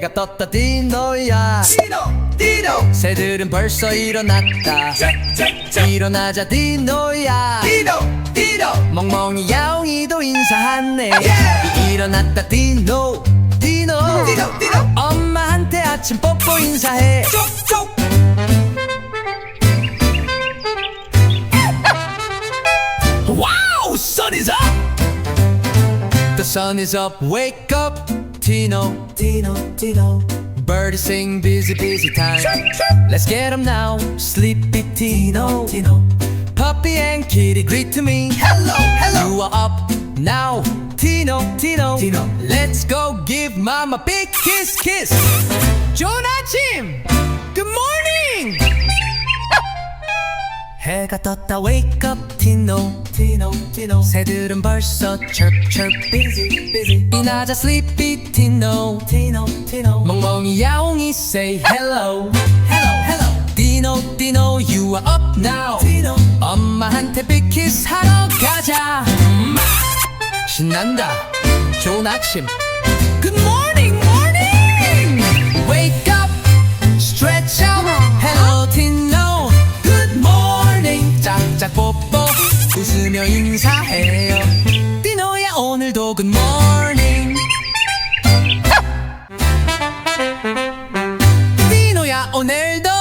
깨웠다 디노야. 디노 디노 새들은 벌써 일어났다. 잭잭잭 일어나자 디노야. 디노 디노 멍멍이 야옹이도 인사하네. 예! 일어났다 디노 디노 디노 디노 엄마한테 아침 뽀뽀 인사해. 쪽쪽 와우 sun is up. The sun is up. Wake up Tino, Tino, Tino. Birdie sing busy, busy time. Let's get 'em now, sleepy Tino, Tino. Puppy and kitty greet to me. Hello, hello. You are up now, Tino, Tino, Tino. Let's go give mama a big kiss, kiss. Jonah Jim. 해가 떴다 wake up Tino 디노 디노 새들은 벌써 chirp chirp busy busy 이나자 sleepy Tino 디노 디노 멍멍이 야옹이 say hello hello hello Dino Dino you are up now 디노 엄마한테 빅키스 하러 가자 신난다 좋은 아침 인사해요. 디노야 오늘도 morning. 디노야 오늘도